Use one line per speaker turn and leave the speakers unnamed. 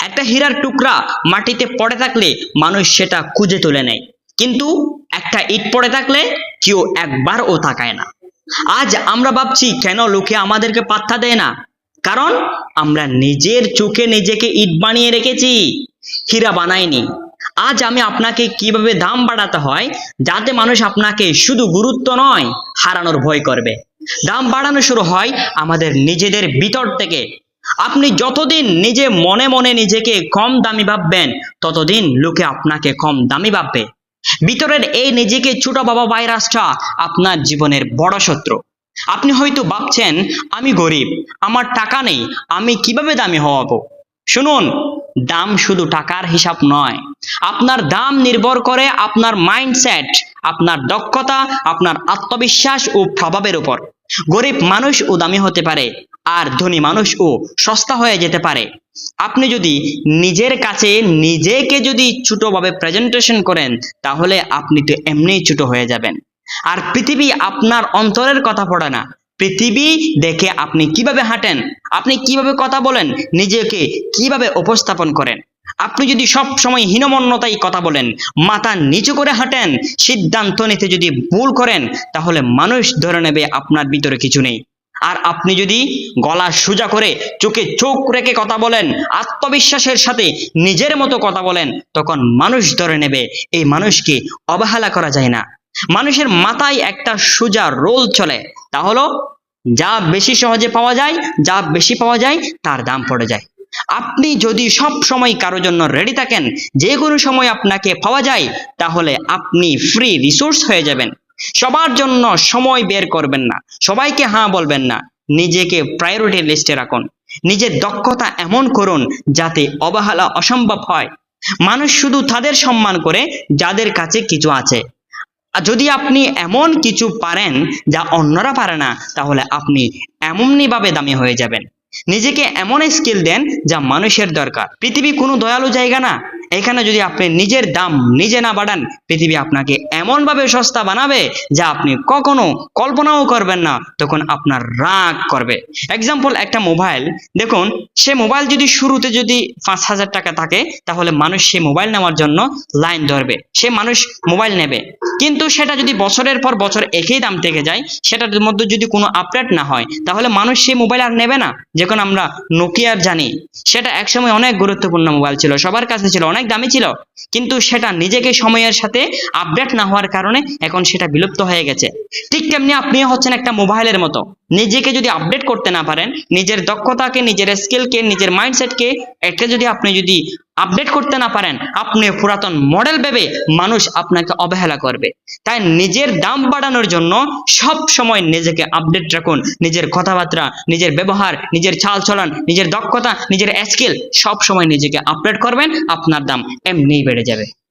একটা হীরার টুকরা মাটিতে পড়ে থাকলে মানুষ সেটা খুঁজে তুলে নেয়। কিন্তু একটা ইট পড়ে থাকলে কেউ একবারও তাকায় না। আজ আমরা ভাবছি, কেন লোকে আমাদেরকে পাত্তা দেয় না? কারণ আমরা নিজের চোখে নিজেকে ইট বানিয়ে রেখেছি, হীরা বানাইনি আজ আমি আপনাকে কীভাবে দাম বাড়াতে হয়, যাতে মানুষ আপনাকে শুধু গুরুত্ব নয়, হারানোর ভয় করবে। দাম বাড়ানো শুরু হয় আমাদের নিজেদের ভিতর থেকে। আপনি যতদিন নিজে মনে মনে নিজেকে কম দামি ভাববেন, ততদিন লোকে আপনাকে কম দামি ভাববে। ভিতরের এই নিজেকে ছোট বাবা ভাইরাসটা আপনার জীবনের বড় শত্রু। আপনি হয়তো ভাবছেন, আমি গরিব, আমার টাকা নেই, আমি কীভাবে দামি হওয়াবো শুনুন, দাম শুধু টাকার হিসাব নয়। আপনার দাম নির্ভর করে আপনার মাইন্ডসেট, আপনার দক্ষতা, আপনার আত্মবিশ্বাস ও প্রভাবের উপর। গরিব মানুষ ও দামি হতে পারে আর ধনী মানুষ ও সস্তা হয়ে যেতে পারে। আপনি যদি নিজের কাছে নিজেকে যদি ছোটভাবে প্রেজেন্টেশন করেন, তাহলে আপনি তো এমনিই ছোট হয়ে যাবেন। আর পৃথিবী আপনার অন্তরের কথা পড়ে না। পৃথিবী দেখে আপনি কীভাবে হাঁটেন, আপনি কীভাবে কথা বলেন, নিজেকে কীভাবে উপস্থাপন করেন। আপনি যদি সব সময় হীনমন্যতায় কথা বলেন, মাথা নিচু করে হাঁটেন, সিদ্ধান্ত নিতে যদি ভুল করেন, তাহলে মানুষ ধরে নেবে আপনার ভিতরে কিছু নেই। আর আপনি যদি গলা সোজা করে চোখে চোখ রেখে কথা বলেন, আত্মবিশ্বাসের সাথে নিজের মতো কথা বলেন, তখন মানুষ ধরে নেবে, এই মানুষকে অবহেলা করা যায় না। মানুষের মাথায় একটা সোজা রোল চলে, তা হলো যা বেশি সহজে পাওয়া যায়, যা বেশি পাওয়া যায়, তার দাম পড়ে যায়। আপনি যদি সব সময় কারোর জন্য রেডি থাকেন, যে কোনো সময় আপনাকে পাওয়া যায়, তাহলে আপনি ফ্রি রিসোর্স হয়ে যাবেন। সবার জন্য সময় বের করবেন না। সবাইকে হ্যাঁ বলবেন না। নিজেকে প্রায়োরিটি লিস্টে রাখুন। নিজের দক্ষতা এমন করুন যাতে অবহেলা অসম্ভব হয়। মানুষ শুধু তাদের সম্মান করে যাদের কাছে কিছু আছে। যদি আপনি এমন কিছু পারেন যা অন্যরা পারে না, তাহলে আপনি এমনই ভাবে দামি হয়ে যাবেন। নিজেকে এমন স্কিল দেন যা মানুষের দরকার। পৃথিবী কোনো দয়ালু জায়গা না। এখানে যদি আপনি নিজের দাম নিজে না বাড়ান, পৃথিবী আপনাকে এমন ভাবে সস্তা বানাবে যা আপনি কখনো কল্পনাও করবেন না, তখন আপনার রাগ করবে। এক্সাম্পল একটা মোবাইল দেখুন, সে মোবাইল যদি শুরুতে যদি পাঁচ হাজার টাকা থাকে, তাহলে মানুষ সে মোবাইল নেওয়ার জন্য লাইন ধরবে। সে মানুষ মোবাইল নেবে। কিন্তু সেটা যদি বছরের পর বছর একই দাম থেকে যায়, সেটার মধ্যে যদি কোনো আপডেট না হয়, তাহলে মানুষ সেই মোবাইল আর নেবে না। যখন আমরা নোকিয়ার জানি, সেটা একসময় অনেক গুরুত্বপূর্ণ মোবাইল ছিল, সবার কাছে ছিল, অনেক দামি ছিল। কিন্তু সেটা নিজেকে সময়ের সাথে আপডেট না হওয়ার কারণে এখন সেটা বিলুপ্ত হয়ে গেছে। ঠিক তেমনি আপনিও হচ্ছেন একটা মোবাইলের মতো। নিজেকে যদি আপডেট করতে না পারেন, নিজের দক্ষতাকে, নিজের স্কিলকে নিজের মাইন্ডসেটকে একে যদি আপনি যদি আপডেট করতে না পারেন, আপনি পুরাতন মডেল ভেবে মানুষ আপনাকে অবহেলা করবে। তাই নিজের দাম বাড়ানোর জন্য সব সময় নিজেকে আপডেট রাখুন। নিজের কথাবার্তা, নিজের ব্যবহার, নিজের চাল চলন নিজের দক্ষতা, নিজের স্কিল সব সময় নিজেকে আপডেট করবেন, আপনার দাম এমনিই বেড়ে যাবে।